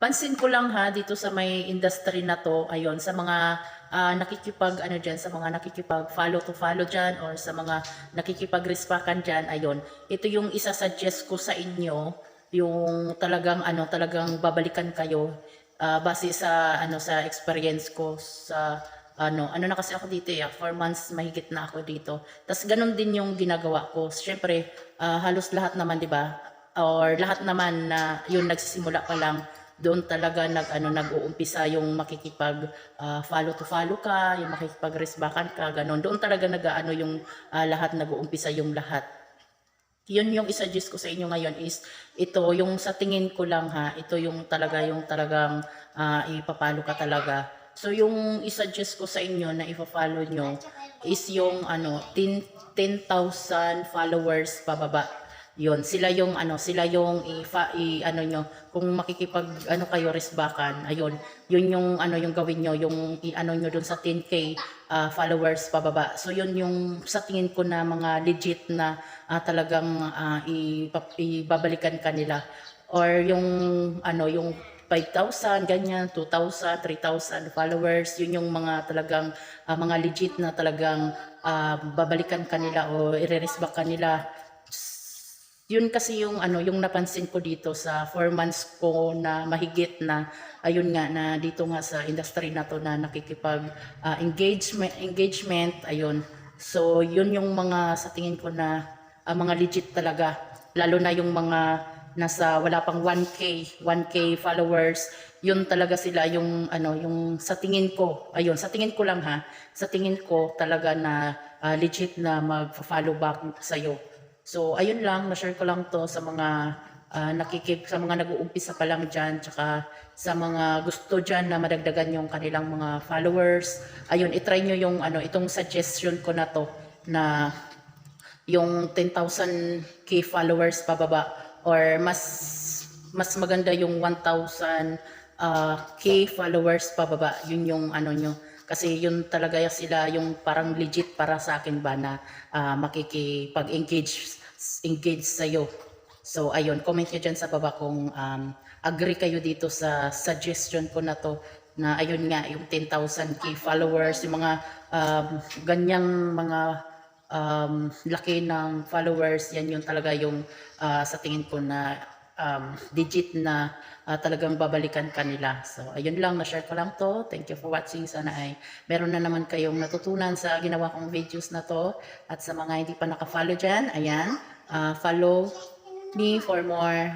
pansin ko lang ha dito sa may industry na to, ayun, sa mga ah, nakikipag ano diyan, sa mga nakikipag follow to follow diyan or sa mga nakikipag respakan diyan, ayun. Ito yung isa suggest ko sa inyo, yung talagang ano, talagang babalikan kayo ah, base sa ano sa experience ko sa ano, ano na kasi ako dito eh, 4 months mahigit na ako dito. Tapos ganun din yung ginagawa ko. Siyempre, ah, halos lahat naman, di ba? Or lahat naman na yun nagsisimula pa lang, doon talaga nag ano nag-uumpisa yung makikipag ah, follow to follow ka, yung makikipag resbakan ka, ganun. Doon talaga nag-ano yung ah, lahat nag-uumpisa yung lahat. Yun yung isa-suggest ko sa inyo ngayon is ito yung sa tingin ko lang ha ito yung talaga yung talagang ah, ipapalo ka talaga. So yung isa-suggest ko sa inyo na ipa-follow nyo is yung ano 10 10,000 followers pababa yun sila yung ano sila yung ifa i ano nyo kung makikipag ano kayo resbakan ayun. Yun yung ano yung gawin nyo yung i ano nyo dun sa 10k ah, followers pababa. So yun yung sa tingin ko na mga legit na ah, talagang ipap- ibabalikan kanila. Or yung ano yung 5,000 ganyan 2,000 3,000 followers yun yung mga talagang ah, mga legit na talagang ah, babalikan kanila o ireresback kanila yun kasi yung ano yung napansin ko dito sa 4 months ko na mahigit na ayun nga na dito nga sa industry na to na nakikipag ah, engagement engagement ayun. So yun yung mga sa tingin ko na ah, mga legit talaga. Lalo na yung mga nasa wala pang 1k 1k followers yun talaga sila yung ano yung sa tingin ko ayun sa tingin ko lang ha sa tingin ko talaga na ah, legit na mag-follow back sa'yo So, ayun lang, na-share ko lang to sa mga ah, nakikip, sa mga nag-uumpisa pa lang dyan, tsaka sa mga gusto dyan na madagdagan yung kanilang mga followers. Ayun, itry nyo yung ano, itong suggestion ko na to, na yung 10,000k followers pababa or mas mas maganda yung 1,000 ah, k followers pababa yun yung ano nyo kasi yun talaga sila yung parang legit para sa akin ba na ah, makikipag-engage engage sa'yo. So ayun, comment nyo dyan sa baba kung um, agree kayo dito sa suggestion ko na to na ayun nga yung 10,000k followers, yung mga um, ganyang mga um, laki ng followers, yan yung talaga yung ah, sa tingin ko na um, digit na ah, talagang babalikan kanila. So, ayun lang, na-share ko lang to. Thank you for watching. Sana ay meron na naman kayong natutunan sa ginawa kong videos na to. At sa mga hindi pa naka-follow dyan, ayan, ah, follow me for more